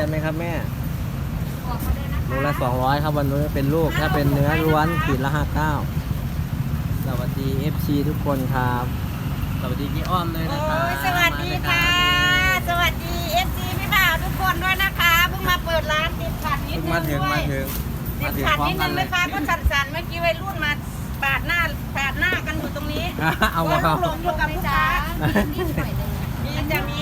รียนไหมครับแม่บอกเขาด้วยนะคะโลละสองร้อยครับวันนี้เป็นลูกถ้าเป็นเนื้อล้วนขีดละห้าเก้าสวัสดี FC ทุกคนครับ สวัสดีพี่อ้อมเลยนะโอ้ครับยสวัสดีค่ะ สวัสดีเอฟซีพี่บ่าวทุกคนด้วยนะคะเพิ่งมาเปิดร้านติดขัดนิดเพิ่งนึงมาถึงด้วมายถึงติมาดถึงขัดพร้อนิมดกันึนงเลเลยยค่ะก็สั่นๆเมื่อกี้วัยรุ่นมาปาดหน้าปาดหน้ากันอยู่ตรงนี้เอาก็มาหลงอยู่กับลูกจ้าค้านิดหน่อยหนึงมีจะมี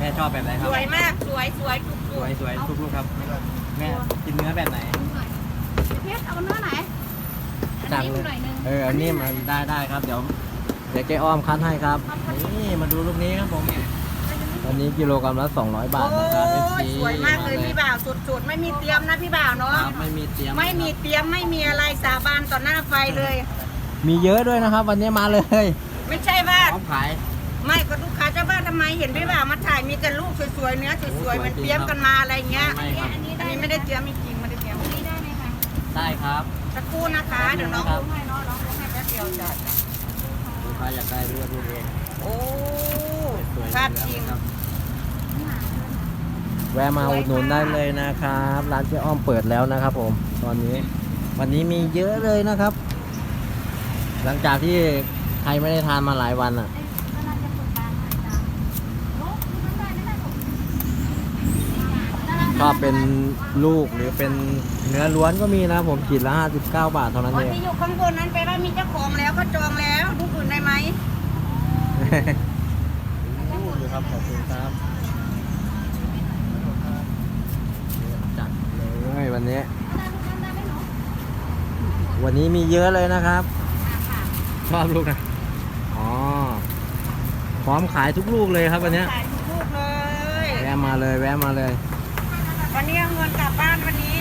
แม่ชอบแบบไหนคสรับวยมากสวยสวยทุกสตัววยสวยทุกลูกครับ แม่กินเนื้อแบบไหนนิดหน่อยเพชรเอาเนื้อไหนอันจังนี้เลยหน่อยหนึงเอออันนี้มันได้ได้ครับเดี๋ยวเดี๋ยวแกอ้อมคัดให้ครับนี่มาดูลูกนี้ครับผมตอนนี้กิโลกรัมละ200 บาทโอ้นะครับ FC ยสวยมากเลยพี่บ่าวสุดๆ ไม่มีเตรียมนะพี่บ่าวเนาะครับไม่มีเตรียมไม่มีเตรียมไม่มีอะไรสาบานต่อหน้าไฟเลย มีเยอะด้วยนะครับ วันนี้มาเลยไม่ใช่ว่าพร้อมขาย ไม่ก็ลูกค้าจะว่าทำไมเห็นพี่บ่าวมาถ่ายมีแต่ลูกสวยๆเนื้อสวยๆมันเตรียมกันมาอะไรเงี้ยไม่ครับ อันนี้อันได้นี้ไม่ได้เตรียมจริงๆไม่ได้เตรียมอันนี้ได้ไหมคะได้ครับสักครู่นะคะเดี๋ยวน้องรู้ให้เน้องน้องรู้ให้แป๊บเดียวจ้ะลูกค้าอยากได้เลือกลูกเองโอ้สวยๆภาพจริงครับแวะมาอุดหนุนได้เลยนะครับ ร้านเจ๊อ้อมเปิดแล้วนะครับ ผม ตอนนี้ วันนี้มีเยอะเลยนะครับ หลังจากที่ใครไม่ได้ทานมาหลายวันอะเอ้ยก็น่าจะเปิดร้านใหม่จ้าโอ้ไม่ได้ไม่ได้ผม ชอบเป็นลูกหรือเป็นเนื้อล้วนก็มีนะผมขีดละ59 บาทเท่านั้นคนเองที่อยู่ข้างบนนั้นแปลว่ามีเจ้าของแล้วเขาจองแล้วทุกคนได้ไหมดูครับขอบคุณครับจัดเลยวันนี้ วันนี้มีเยอะเลยนะครับชอบลูกนะอ๋อพร้อมขายทุกลูกเลยครับวันเนี้ยขายทุกลูกเลย แวะมาเลยแวะมาเลย วันนี้เอาเงินกลับบ้านวันนี้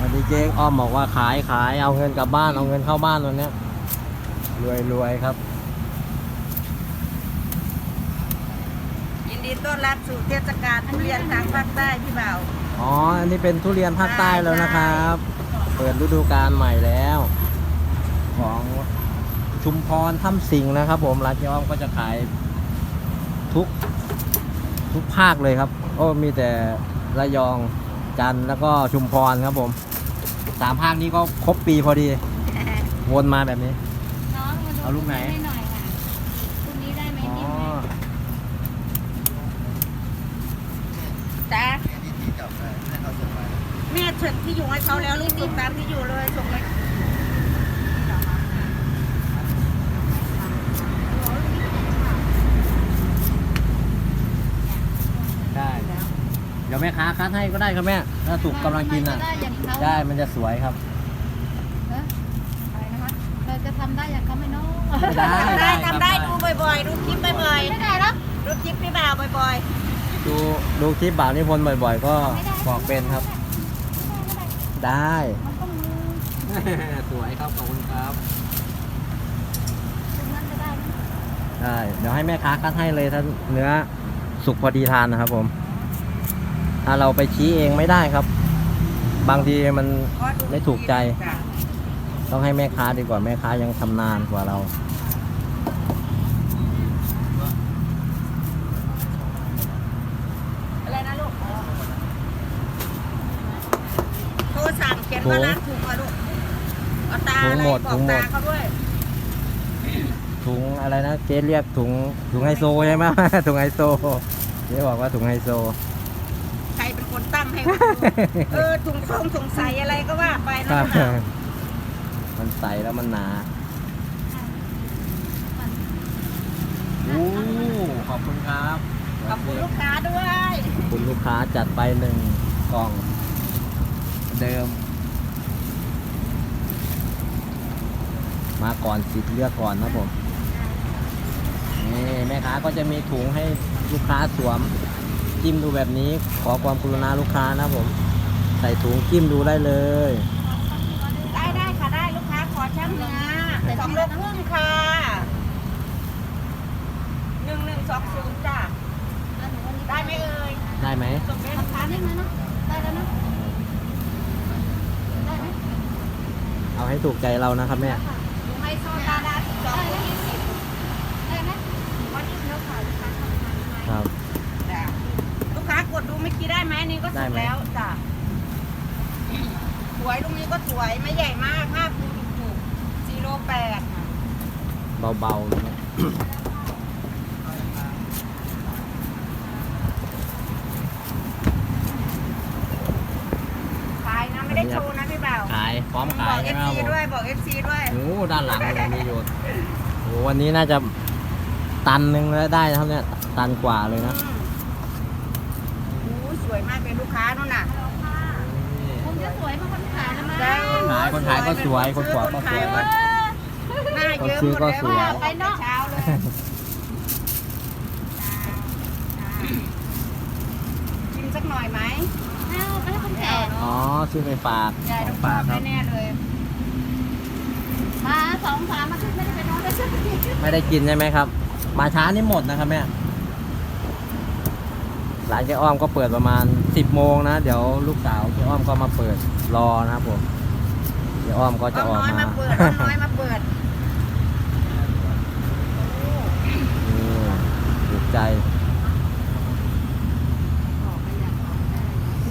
วันนี้เจ๊อ้อมบอกว่าขายขายเอาเงินกลับบ้านเอาเงินเข้าบ้านวันเนี้ยรวยรวยครับ ยินดีต้อนรับสู่เทศกาลทุเรียนทางภาคใต้พี่บ่าวอ๋อ อันนี้เป็นทุเรียนภาคใต้แล้วนะครับ เปิดฤดูกาลใหม่แล้ว ของชุมพรถ้ำสิงห์นะครับ ผมร้านเจ๊อ้อมก็จะขายทุก ทุกภาคเลยครับ โอ้มีแต่ระยองจันทร์แล้วก็ชุมพรครับผมสามภาคนี้ก็ครบปีพอดี วนมาแบบนี้ น้องมาดูเอาลูกไหน ให้หน่อยค่ะลูกนี้ได้ไหมอ๋อนิ่มไหมจ้าแม่ถึงที่อยู่ให้เขาแล้วลูกติดตามที่อยู่เลยส่งไป ได้ เดี๋ยวแม่ค้าคัดให้ก็ได้ครับแม่ถ้าสุกกำลังกินอะ ทำไมได้อย่างเขาได้มันจะสวยครับ เอ้ออะไรนะคะเราจะทำได้อย่างเขาไหมเนาะไม่ได้ ทำได้ทำได้ดูบ่อยๆ ดูคลิปบ่อยไม่ได้หรอกๆ ดูคลิปพี่บ่าวบ่อยดูดูคลิปบ่าวนิพนธ์บ่อยๆ ก็บอกเป็นครับได้มันต้องมือสวยครับขอบคุณครับ ตรงนั้นจะได้ไหมได้ เดี๋ยวให้แม่ค้าคัดให้เลยถ้าเนื้อสุกพอดีทานนะครับผม ถ้าเราไปชี้เองไม่ได้ครับ บางทีมันๆก็ดูไม่ถูกใจจ้ะต้องให้แม่ค้าดีกว่าแม่ค้ายังชำนาญกว่าเราอะไรนะลูกโทรสั่งเขียนว่าร้านถูกมาลูกเอาตาอะไรถุงหมดบอถุกงหมดตาเขาด้วยถุงอะไรนะเจ๊เรียกถุงถุงไฮโซใช่ไหมถุงไฮโซเจ๊บอกว่าถุงไฮโซ ใครเป็นคนตั้งให้ เออถุงทรงสงสัยอะไรก็ว่าไปคนะรับพี่บ่าวมันใสแล้วมันหนาโอ้ขอบคุณครับ ขอบคุณลูกค้าด้วยขอบคุณลูกค้าจัดไปหนึ่งกล่อง เดิม มาก่อนสิทธิ์เลือกก่อนนะผมนี่แม่ค้าก็จะมีถุงให้ลูกค้าสวม จิ้มดูแบบนี้ขอความกรุณาลูกค้านะผม ใส่ถุงจิ้มดูได้เลย ได้ได้ค่ะได้ลูกค้าขอช่างเนื้อสองโลครึ่งค่ะหนึ่งหนึ่งสองศูนย์จ้ะแล้วหนูวันนี้ได้ไหมเอ่ยได้ไหมส่งไปให้ราลูกคาค้าได้ไหมนะได้แล้วนะได้ไหมเอาให้ถูกใจเรานะครับแม่ค่ะถุงไฮโซดาดาสิบสองยี่สิบ ได้ไหม วันนี้เนื้อขาวลูกค้าทำงานไหม ครับ จ้ะ ได้ไหมแล้วจ้ะสวยลูกนี้ก็สวยไม่ใหญ่มากห้าภูถูกๆสี่โลแปดเบาๆนะขายนะไม่ได้โชว์นะพี่บ่าวขายพร้อมบขาอยกเอใช่ฟไหมครับผมซีด้วยบอกเอฟซีด้วยโอ้โหด้านหลังเลยมีอยู่โอ้โหวันนี้น่าจะตันหนึ่งแล้วได้นะครับเนี่ย ตันกว่าเลยนะ อืมโอ้ สวยมากเป็นลูกค้านู่นน่ะคงจะสวยมากคนขายแล้วมั้งได้ขายคนขายก็สวยคนขวาก็สวย หน้าเยอะหมดแล้วคนซื้อก็สวยอะไปเนาะเช้าเลยกินสักหน่อยไหมเอาไปให้คนแก่อ๋อซื้อไปฝากยายขต้อองงฝากฝากครับแน่ๆเลยมาสองสามมาขึ้นไม่ได้ไปนอนได้สักทีไม่ได้กินใช่ไหมครับ มาช้านี่หมดนะครับแม่ ร้านเจ๊อ้อมก็เปิดประมาณ 10โมงนะ เดี๋ยวลูกสาวเจ๊อ้อมก็มาเปิดรอนะครับผมเจ๊อ้อมก็จะอ้อมออกน้อยมามาเปิดอ้อมน้อยมาเปิดอืมถูกใจ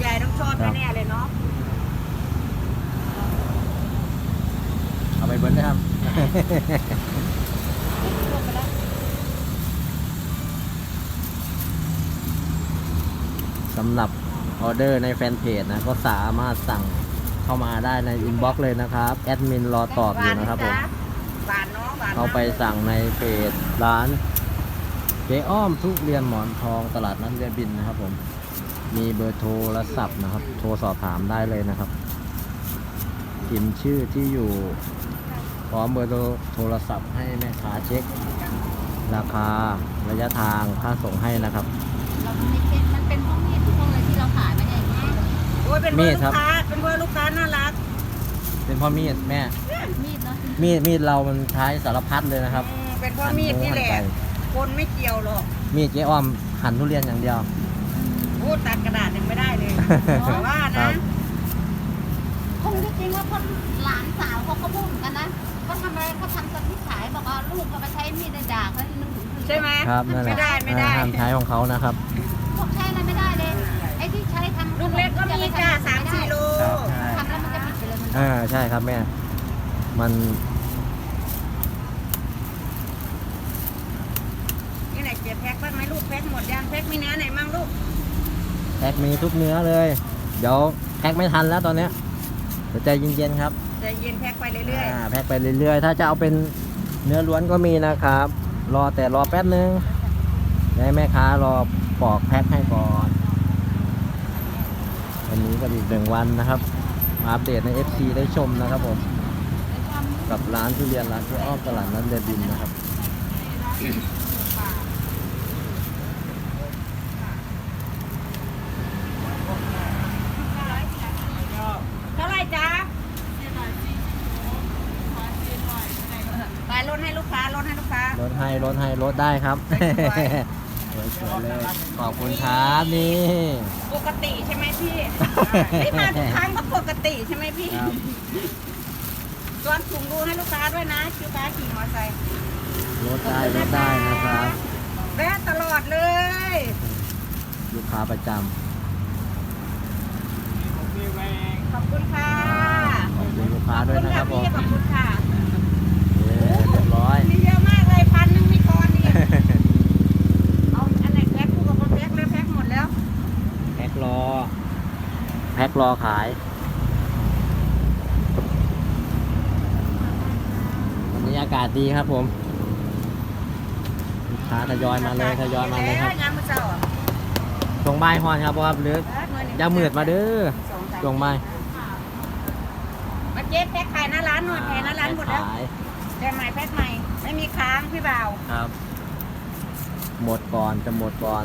ยายต้องชอบแน่ๆเลยเนาะเอาไปเบิ้ลนะครับ สำหรับออเดอร์ในแฟนเพจนะ ก็สามารถสั่งเข้ามาได้ในอินบ็อกซ์เลยนะครับ แอดมินรอตอบอยู่นะครับผมหวานเนาะหวานเข้าไปสั่งในเพจร้านเจ๊อ้อมทุเรียนหมอนทองตลาดนัดเรือบินนะครับผมมีเบอร์โทรศัพท์นะครับ โทรสอบถามได้เลยนะครับพิมพ์ชื่อที่อยู่ พร้อมเบอร์โทรโทรศัพท์ให้แม่ค้าเช็ค ราคาระยะทางค่าส่งให้นะครับ อ้ยเป็นเบอมีร์ดลูครับกค้าเป็นเบอร์ลูกค้าน่ารักเป็นเพ่อมีดแม่ มีดเนาะมีดมีดเรามันใช้สารพัดเลยนะครับอืมเป็นเพราะมีดนี่แหละหั่นคนไม่เกี่ยวหรอกมีดเจ๊อ้อมหั่นทุเรียนอย่างเดียว พูดตัดกระดาษยังไม่ได้เลยแต่ว่าครันะบ คงจริงๆว่าคนหลานสาวเขาก็พูดเหมือนกันนะเขาทำอะไรเขาทำสถิขายบอกว่าลูกเขาไปใช้มีดในดากแล้วนึกถึงคือใช่ไหม ครับนั่นแหละไม่ได้ไม่ได้ห้ามใช้ของเขานะครับ พวกใช้อะไรไม่ได้เลยไอ้ที่ใช้ทำลูกเล็กก็มีจ้าสามสี่โลครับใช่ทำแล้วมันจะผิดไปเลยมันอ่าใช่ครับแม่ มันนี่ไหนเก็บแพ็คบ้างไหมลูกแพ็คหมดยังแพ็คมีเนื้อไหนมั่งลูกแพ็คมีทุกเนื้อเลย เดี๋ยวแพ็คไม่ทันแล้วตอนเนี้ยเดี๋ยวใจเย็นๆครับใจเย็นแพ็คไปเรื่อยอ่าแพ็คไปเรื่อยๆ ถ้าจะเอาเป็นเนื้อล้วนก็มีนะครับ รอแต่รอแป๊บนึงให้แม่ค้ารอปอกแพ็คให้ก่อน วันนี้ก็อีกหนึ่งวันนะครับ มาอัปเดตใน FC ได้ชมนะครับผม กับร้านทุเรียนร้านที่อ้อมตลาดนัดเรือบินนะครับๆเท่าไหร่จ๊ะไปลดให้ลูกค้าลดให้ลูกค้าลดให้ลดให้ลดได้ครับ สวยสวยๆเลย ขอบคุณครับนี่ ปกติใช่ไหมพี่ ที่มาทุกครั้งก็ปกติใช่ไหมพี่ครับส่วนถุงดูให้ลูกค้าด้วยนะคิวค้าขี่มอเตอร์ไซค์ลดได้ลดได้นะครับ แวะตลอดเลย ลูกค้าประจขอบคุณค่ะำขอบคุณลูกค้าด้วยนะครับผม ขอบคุณค่ะเย้เรียบร้อย มีเยอะมากเลยพันหนึงมีทอนอีกเอาอันไหนแพ็คคู่กับคนแพ็คเลยแพ็คหมดแล้ว แพ็ครอ แพ็ค รอขาย วันนี้อากาศดีครับผมลูกค้าทยอยมาเลยทยอยมาเลยครับงานมือเจ้าอะช่วงบ่ายฮอนครับเพราะว่าเลืออย่ามืดมาเด้อช่วงบ่ายมาเจ๊แพ็คขายหน้าร้านหน่อยแพ็คหน้าร้านหมดแล้วขายแพ็คใหม่แพ็คใหม่ไม่มีค้างพี่บ่าวครับ หมดก่อนจะหมดก่อน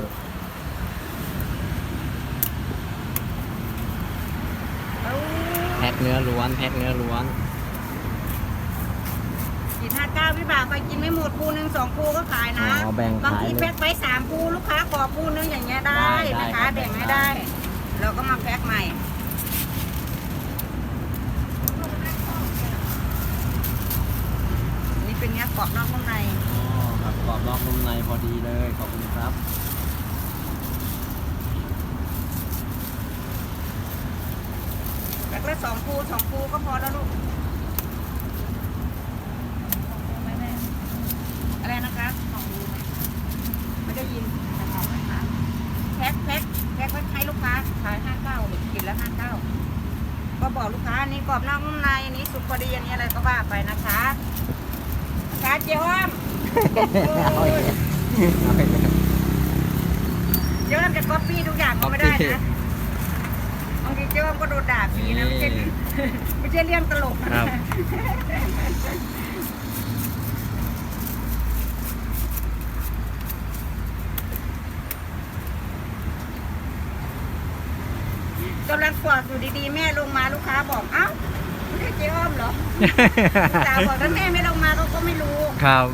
เอา แพ็ค เนื้อล้วนแพ็คเนื้อล้วนกินห้าเก้าพี่บ่าวไปกินไม่หมดปูหนึ่งสองปูก็ขายนะอ๋อแบ่งบางขายทีเลย แพ็คไปสามปูลูกค้าขอปูนึงอย่างเงี้ยได้ได้ได้นะคะครับแบ่งให้ได้ ได้ เราก็มาแพ็คใหม่ นี่เป็นเงี้ยกรอบนอกนุ่มในอ๋อครับกรอบนอกนุ่มในพอดีเลยขอบคุณครับ กละสองภูสองภูก็พอแล้วลูกอะไรนะคะไม่ได้ยินแพ็คแพ็คแพ็คไว้ให้ลูกค้าขายห้าเก้ากินแล้วห้าเก้าก็บอกลูกค้าอันนี้กรอบนอกนุ่มในอันนี้สุกพอดีอันนี้อะไรก็ว่าไปนะคะนะคะเจ้าอ้อมเอาอีกแล้วเอาอีกแล้วเจ้าอ้อมจะก๊อปปี้ทุกอย่างก็ไม่ได้นะบางที เจ้าอ้อมก็โดนด่าฟรีนะไม่ใช่ไม่ใช่เรื่องตลกนะครับ กำลังกวาดอยู่ดีๆ แม่ลงมาลูกค้าบอกเอ้าไม่ใช่เจ๊อ้อมเหรอลูกสาวบอกถ้าแม่ไม่ลงมาเขาก็ไม่รู้ครับ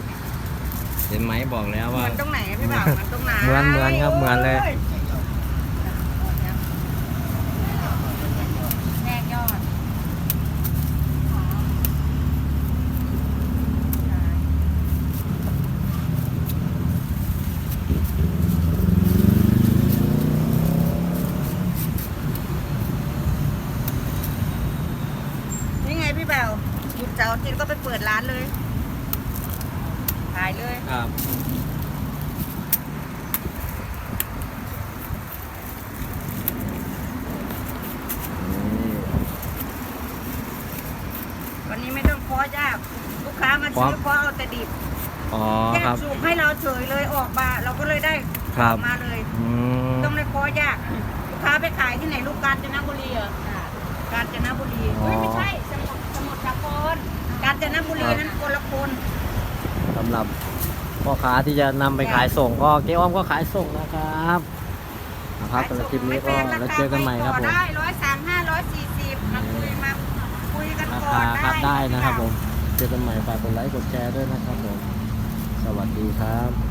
เห็นไหมบอกแล้วเหว่า มือนตรงไหนพี่บ่าวเหมือนตรงไหนเหมือนเหมือนครับเหมือนเลยแม่ยอดนี่ไงพี่บ่าวหยุดเสาร์อาทิตย์ก็ไปเปิดร้านเลย ขายเลย ครับ วันนี้ไม่ต้องเคอยาก ลูกค้ามาซื้อเคอเอาแต่ดิบอ๋อแค่ครับ สูบให้เราเฉยเลยออกมาเราก็เลยได้ครับมาเลย อืมต้องได้เคอยากลูกค้าไปขายที่ไหนลูกกาญจนบุรีเหรอกาญจนบุรีเฮ้ยไม่ใช่สมุทรสมุทรสาครกาญจนบุรีนั้นคนละคนสำหรับพ่อค้าที่จะนำไปขายส่งก็เจ๊อ้อมก็ขายส่งนะครับนะครับสำหรับคลิปนี้ก็แล้วเจอกันใหม่ครับผม ได้ร้อยสามห้าร้อยสี่สิบมาคุยมาคุยกันราก่อคานคัดได้นะครับผม เจอกันใหม่ฝากกดไลค์กดแชร์ด้วยนะครับผม สวัสดีครับ